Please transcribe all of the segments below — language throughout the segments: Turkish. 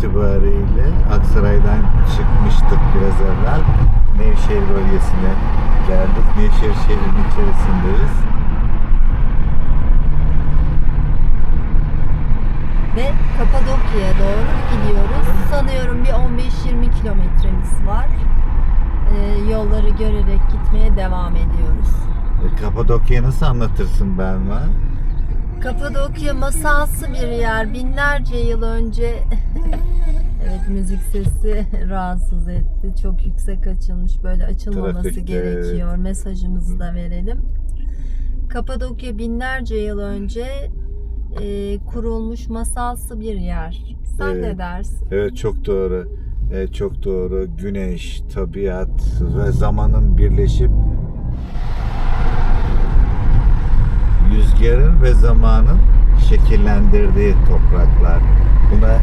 itibariyle Aksaray'dan çıkmıştık biraz evvel. Nevşehir bölgesine geldik. Nevşehir şehrinin içerisindeyiz. Ve Kapadokya'ya doğru gidiyoruz. Sanıyorum bir 15-20 kilometremiz var. Ee, yolları görerek gitmeye devam ediyoruz. E, Kapadokya'yı nasıl anlatırsın Belma? Kapadokya masalsı bir yer. Binlerce yıl önce evet müzik sesi rahatsız etti. Çok yüksek açılmış. Böyle açılmaması Trafikte, gerekiyor. Mesajımızı da verelim. Kapadokya binlerce yıl önce e, kurulmuş masalsı bir yer. Sen Evet. ne dersin? Evet çok doğru. Evet, çok doğru. Güneş, tabiat ve zamanın birleşip rüzgarın ve zamanın şekillendirdiği topraklar. Buna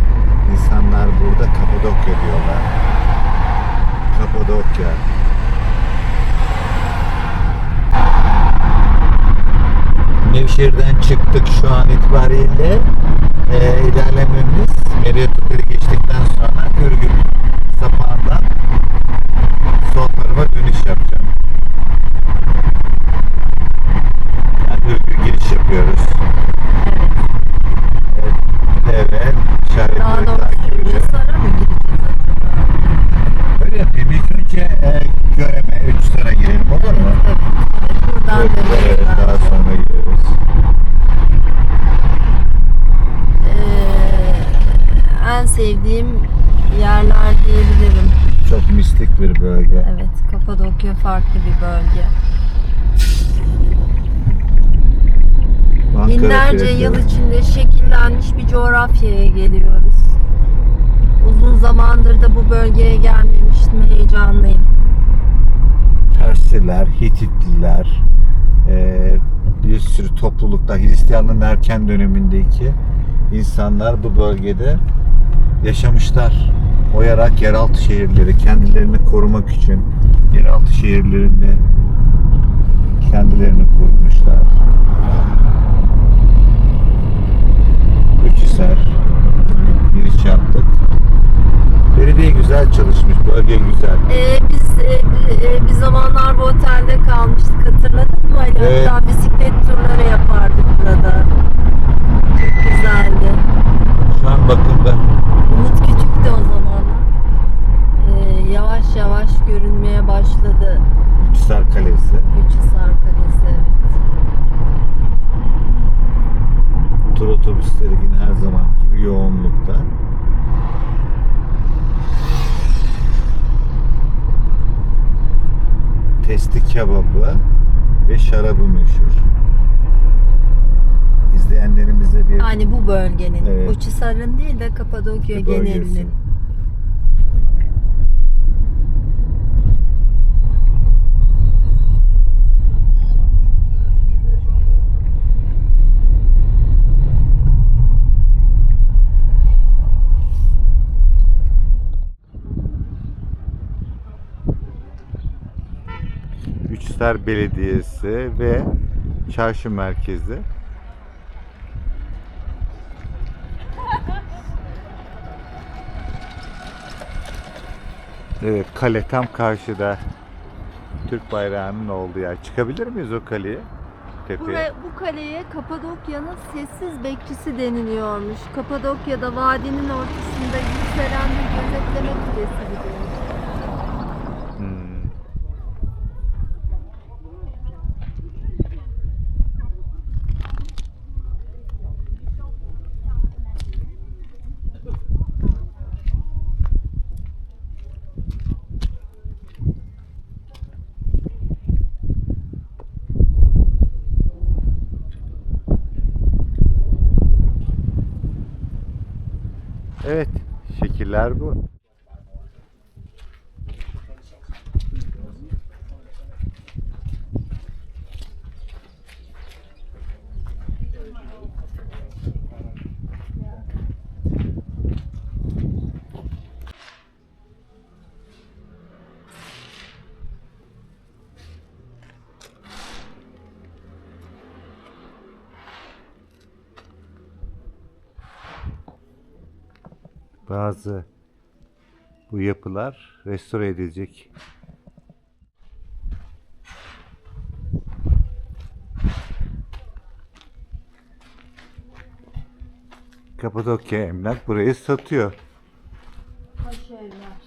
insanlar burada Kapadokya diyorlar. Kapadokya. Nevşehir'den çıktık şu an itibariyle. Ee, ilerlememiz Meryatoka'yı geçtikten sonra Ürgüp sapağından sol tarafa dönüş yapacağım. Yani Ürgüp giriş yapıyoruz. Evet. Evet. işaretleri Daha takip doğrusu edeceğim. Ünsar'a mı gideceğiz acaba? Öyle yapayım. İlk önce e, Göreme, Üç girelim olur mu? Evet, daha sonra. Ee, en sevdiğim yerler diyebilirim. Çok mistik bir bölge. Evet, Kapadokya farklı bir bölge. Ankara Binlerce yıl içinde şekillenmiş bir coğrafyaya geliyoruz. Uzun zamandır da bu bölgeye gelmemiştim, heyecanlıyım. Persiler, Hititliler, bir sürü toplulukta Hristiyanlığın erken dönemindeki insanlar bu bölgede yaşamışlar. Oyarak yeraltı şehirleri kendilerini korumak için yeraltı şehirlerini kendilerini kurmuşlar. Üçhisar giriş yaptık. Belediye güzel çalışmış, bölge güzel. Ee, biz e, e, bir zamanlar bu otelde kalmıştık, hatırladın mı? Ali? Evet. Hatta bisiklet turları yapardık burada. Çok güzeldi. Şu an bakımda. Umut küçüktü o zamanlar. Ee, yavaş yavaş görünmeye başladı Üçhisar Kalesi. Üçhisar Kalesi. Tur otobüsleri yine her zaman gibi yoğunlukta. Testi kebabı ve şarabı meşhur. İzleyenlerimize bir Yani bu bölgenin, Evet. Uçhisar'ın değil de Kapadokya genelinin. Üçhisar Belediyesi ve çarşı merkezi. Evet, kale tam karşıda. Türk bayrağının olduğu yer. Çıkabilir miyiz o kaleye? Tepeye. Buraya, bu kaleye Kapadokya'nın sessiz bekçisi deniliyormuş. Kapadokya'da vadinin ortasında yükselen bir gözetleme kulesi gibi. Evet, şekiller bu. Bazı bu yapılar restore edilecek. Kapadokya Emlak burayı satıyor. Hoş evler.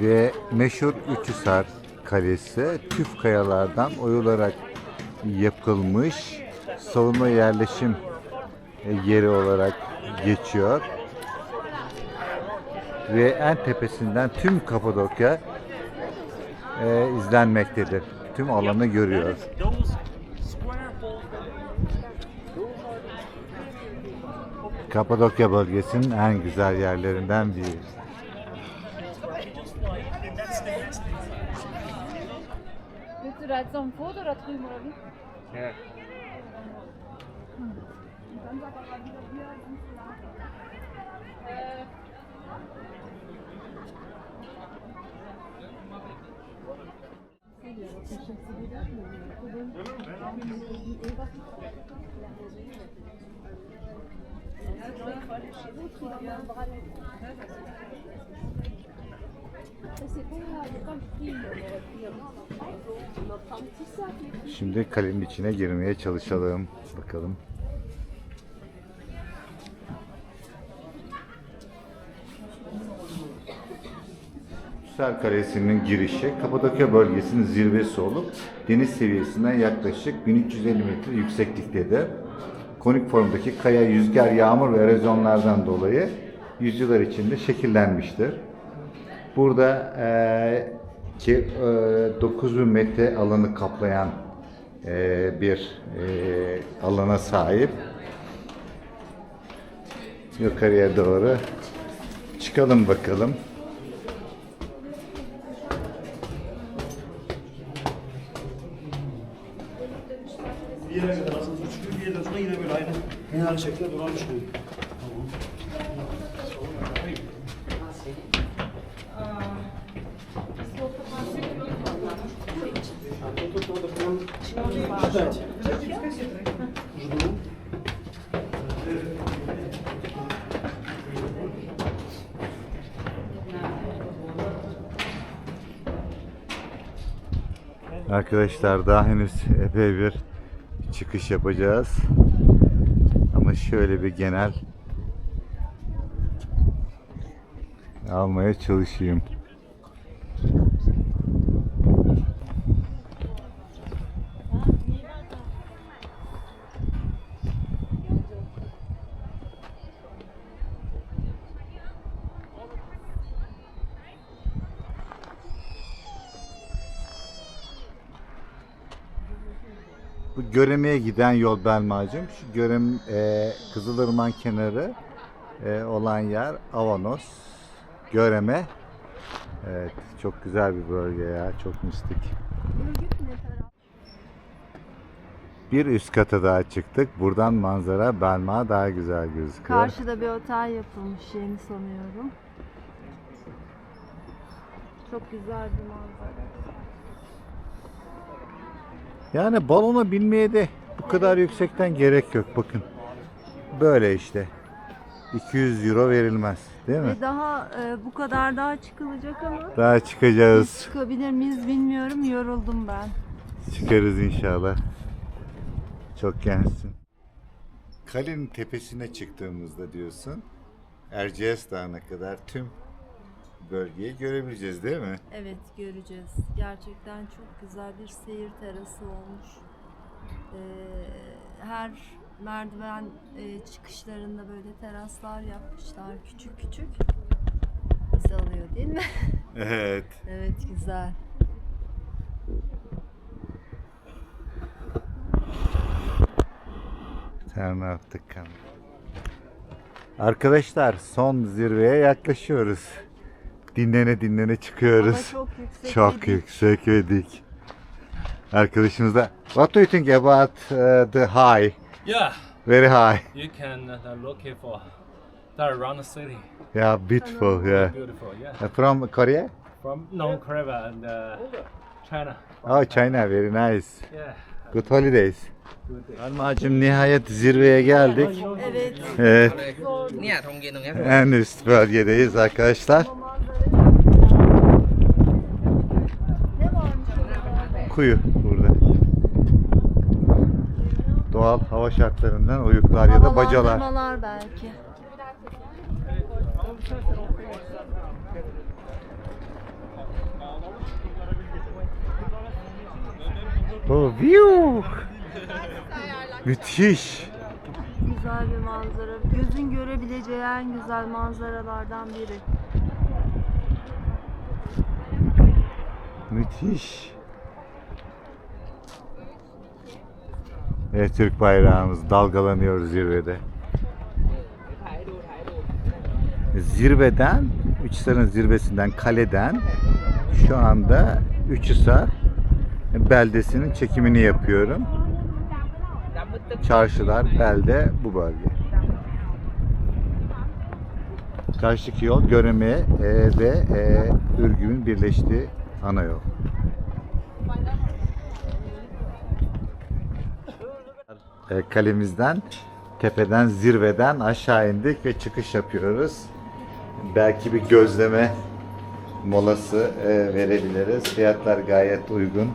Ve meşhur Üçhisar Kalesi tüf kayalardan oyularak yapılmış savunma yerleşim e, yeri olarak geçiyor. Ve en tepesinden tüm Kapadokya e, izlenmektedir. Tüm alanı görüyor. Kapadokya bölgesinin en güzel yerlerinden biri. Ratzon Fodor drüben, oder wie? Ja. Şimdi kalenin içine girmeye çalışalım. Bakalım. Hisar Kalesi'nin girişi Kapadokya bölgesinin zirvesi olup deniz seviyesinden yaklaşık 1350 metre yüksekliktedir. Konik formdaki kaya, yüzgar, yağmur ve erozyonlardan dolayı yüzyıllar içinde şekillenmiştir. Burada eee ki eee 9000 metre alanı kaplayan eee, bir eee, alana sahip. Yukarıya doğru çıkalım bakalım. Bir yere kadar asansör çıkıyor, bir yerden sonra yine böyle aynı minare şeklinde duran çıkıyor. Arkadaşlar daha henüz epey bir çıkış yapacağız. Ama şöyle bir genel almaya çalışayım. Bu Göreme'ye giden yol Belmacım. Şu Görem e, Kızılırmak kenarı e, olan yer Avanos. Göreme. Evet, çok güzel bir bölge ya, çok mistik. Bir üst kata daha çıktık. Buradan manzara Belma daha güzel gözüküyor. Karşıda bir otel yapılmış yeni sanıyorum. Çok güzel bir manzara. Yani balona binmeye de bu kadar yüksekten gerek yok. Bakın. Böyle işte. 200 euro verilmez. Değil mi? Ve daha e, bu kadar daha çıkılacak ama Daha çıkacağız. biz çıkabilir miyiz bilmiyorum. Yoruldum ben. Çıkarız inşallah. Çok gençsin. Kalenin tepesine çıktığımızda diyorsun. Erciyes Dağı'na kadar tüm bölgeyi görebileceğiz değil mi? Evet göreceğiz. Gerçekten çok güzel bir seyir terası olmuş. Ee, her merdiven e, çıkışlarında böyle teraslar yapmışlar küçük küçük. Bizi alıyor değil mi? Evet. evet güzel. Terme attık kamera. Arkadaşlar son zirveye yaklaşıyoruz dinlene dinlene çıkıyoruz. Ama çok yüksek. Çok ve yüksek. Arkadaşımız da What do you think about uh, the high? Yeah. Very high. You can uh, look for that around the city. Yeah, beautiful. Yeah. Beautiful. Yeah. Uh, from Korea? From no Korea and uh, China. Oh, China. Very nice. Yeah. Good holidays. Armağacım nihayet zirveye geldik. Evet. evet. En üst bölgedeyiz arkadaşlar. Kuyu burada. Doğal hava şartlarından oyuklar ya da bacalar. Havalandırmalar belki. Oh, view. Müthiş. Güzel bir manzara. Gözün görebileceği en güzel manzaralardan biri. Müthiş. Evet Türk bayrağımız dalgalanıyor zirvede. Zirveden, Üçhisar'ın zirvesinden, kaleden şu anda Üçhisar beldesinin çekimini yapıyorum. Çarşılar, belde bu bölge. Karşıdaki yol Göreme ve e, Ürgüp'ün birleştiği ana yol. Kalemizden, tepeden, zirveden aşağı indik ve çıkış yapıyoruz. Belki bir gözleme molası e, verebiliriz. Fiyatlar gayet uygun.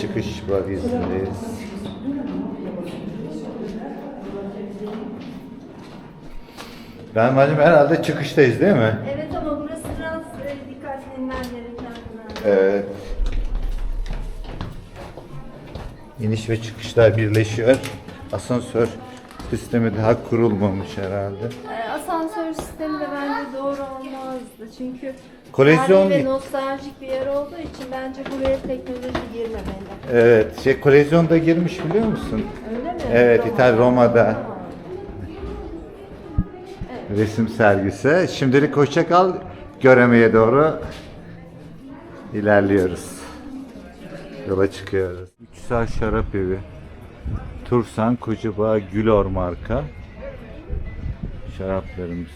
Çıkış bölgesindeyiz. Ben bacım herhalde çıkıştayız değil mi? Evet Evet. İniş ve çıkışlar birleşiyor. Asansör sistemi daha kurulmamış herhalde. E, Asansör sistemi de bence doğru olmazdı. Çünkü Kolezyon- ve nostaljik bir yer olduğu için bence buraya teknoloji girmemeli. Evet, şey kolezyonda girmiş biliyor musun? Öyle mi? Evet, Tamam. İtal Roma'da. Resim sergisi. Şimdilik hoşça kal. Göremeye doğru ilerliyoruz. Yola çıkıyoruz. Üçsel Şarap Evi. Tursan Kocabağ Gülor marka. Şaraplarımız.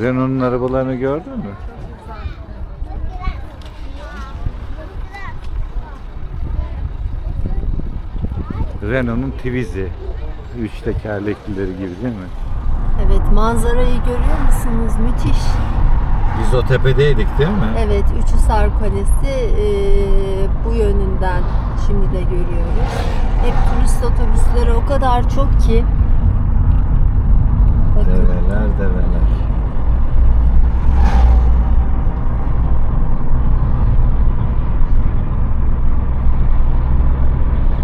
Renault'un arabalarını gördün mü? Renault'un Twizy. Üç tekerleklileri gibi değil mi? Evet manzarayı görüyor musunuz? Müthiş. Biz o tepedeydik değil mi? Evet Üçhisar Kalesi e, bu yönünden şimdi de görüyoruz. Hep turist otobüsleri o kadar çok ki. Bakın. Develer develer.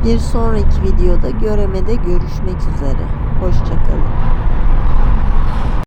Bir sonraki videoda göremede görüşmek üzere. Hoşçakalın.